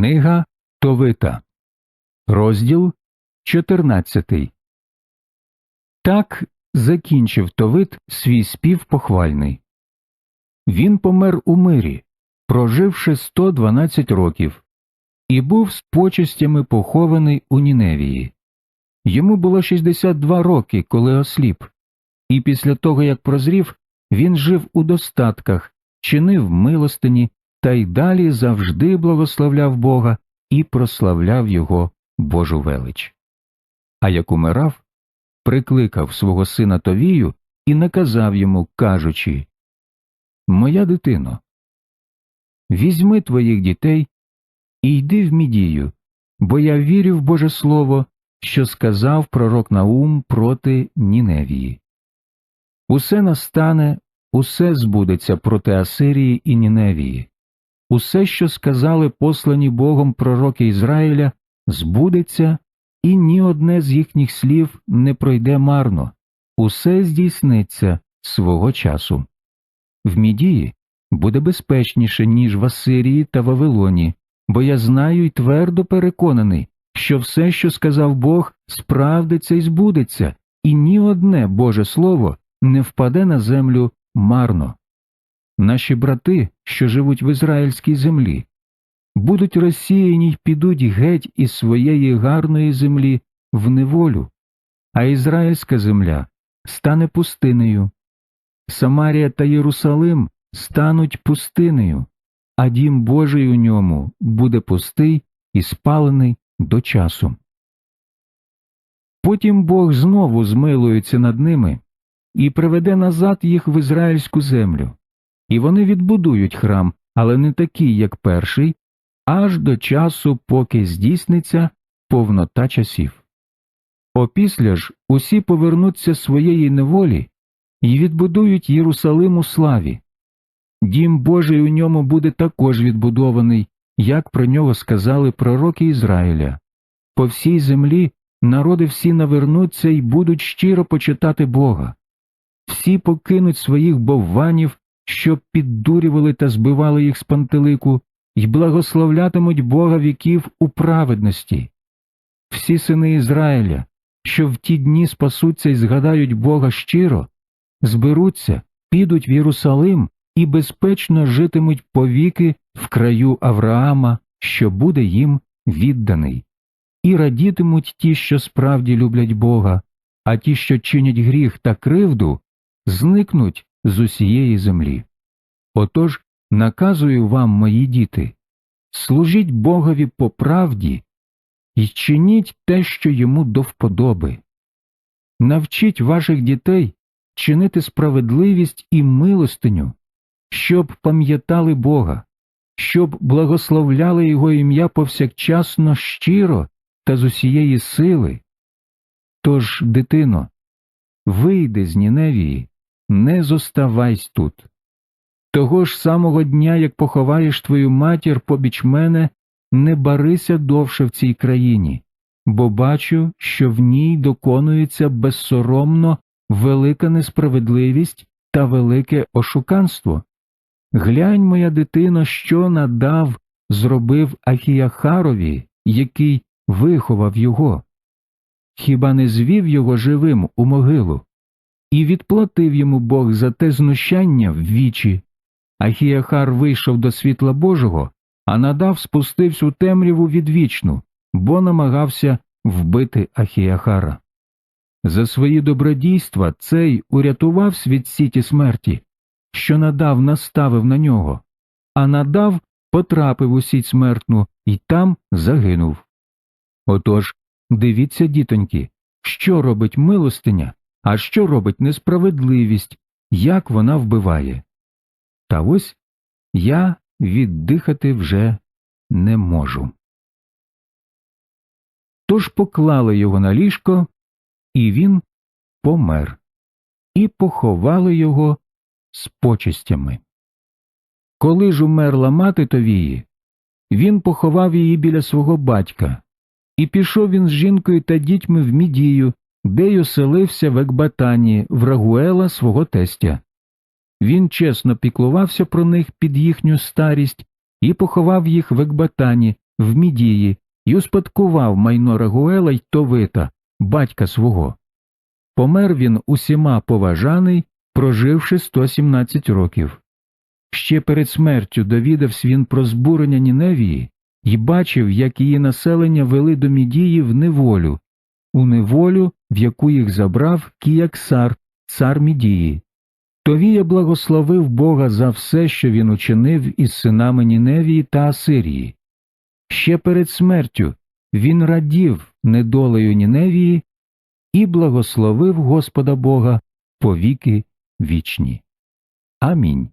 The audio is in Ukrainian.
Книга Товита, розділ 14. Так закінчив Товит свій спів похвальний. Він помер у мирі, проживши 112 років, і був з почестями похований у Ніневії. Йому було 62 роки, коли осліп, і після того, як прозрів, він жив у достатках, чинив милостині та й далі завжди благословляв Бога і прославляв Його Божу велич. А як умирав, прикликав свого сина Товію і наказав йому, кажучи Моя дитино, візьми твоїх дітей і йди в мідію, бо я вірю в Боже Слово, що сказав пророк Наум проти Ніневії. Усе настане, усе збудеться проти Асирії і Ніневії. Усе, що сказали послані Богом пророки Ізраїля, збудеться, і ні одне з їхніх слів не пройде марно, усе здійсниться свого часу. В Мідії буде безпечніше, ніж в Асирії та Вавилоні, бо я знаю і твердо переконаний, що все, що сказав Бог, справдиться і збудеться, і ні одне Боже Слово не впаде на землю марно. Наші брати, що живуть в ізраїльській землі, будуть розсіяні й підуть геть із своєї гарної землі в неволю, а ізраїльська земля стане пустинею. Самарія та Єрусалим стануть пустинею, а дім Божий у ньому буде пустий і спалений до часу. Потім Бог знову змилується над ними і приведе назад їх в ізраїльську землю, і вони відбудують храм, але не такий, як перший, аж до часу, поки здійсниться повнота часів. Опісля ж усі повернуться своєї неволі і відбудують Єрусалим у славі. Дім Божий у ньому буде також відбудований, як про нього сказали пророки Ізраїля. По всій землі народи всі навернуться і будуть щиро почитати Бога. Всі покинуть своїх бовванів, що піддурювали та збивали їх з пантелику, й благословлятимуть Бога віків у праведності. Всі сини Ізраїля, що в ті дні спасуться і згадають Бога щиро, зберуться, підуть в Єрусалим і безпечно житимуть повіки в краю Авраама, що буде їм відданий, і радітимуть ті, що справді люблять Бога, а ті, що чинять гріх та кривду, зникнуть з усієї землі. Отож наказую вам, мої діти, служіть Богові по правді і чиніть те, що йому до вподоби. Навчіть ваших дітей чинити справедливість і милостиню, щоб пам'ятали Бога, щоб благословляли Його ім'я повсякчасно щиро та з усієї сили. Тож, дитино, вийди з Ніневії, не зоставайсь тут. Того ж самого дня, як поховаєш твою матір побіч мене, не барися довше в цій країні, бо бачу, що в ній доконується безсоромно велика несправедливість та велике ошуканство. Глянь, моя дитино, що надав, зробив Ахіяхарові, який виховав його. Хіба не звів його живим у могилу? І відплатив йому Бог за те знущання в вічі. Ахіяхар вийшов до світла Божого, а надав спустився у темряву відвічну, бо намагався вбити Ахіяхара. За свої добродійства цей урятував світ сіті смерті, що надав наставив на нього, а надав потрапив у сіть смертну і там загинув. Отож, дивіться, дітоньки, що робить милостиня, а що робить несправедливість, як вона вбиває. Та ось я віддихати вже не можу. Тож поклали його на ліжко, і він помер, і поховали його з почестями. Коли ж умерла мати Товії, він поховав її біля свого батька, і пішов він з жінкою та дітьми в Мідію, де й оселився в Екбатані, в Рагуела свого тестя. Він чесно піклувався про них під їхню старість і поховав їх в Екбатані, в Мідії і успадкував майно Рагуела й Товита, батька свого. Помер він усіма поважаний, проживши 117 років. Ще перед смертю довідався він про збурення Ніневії і бачив, як її населення вели до Мідії в неволю, у неволю, в яку їх забрав Кіяксар, цар Мідії. Товія благословив Бога за все, що він учинив із синами Ніневії та Асирії. Ще перед смертю він радів недолею Ніневії і благословив Господа Бога по віки вічні. Амінь.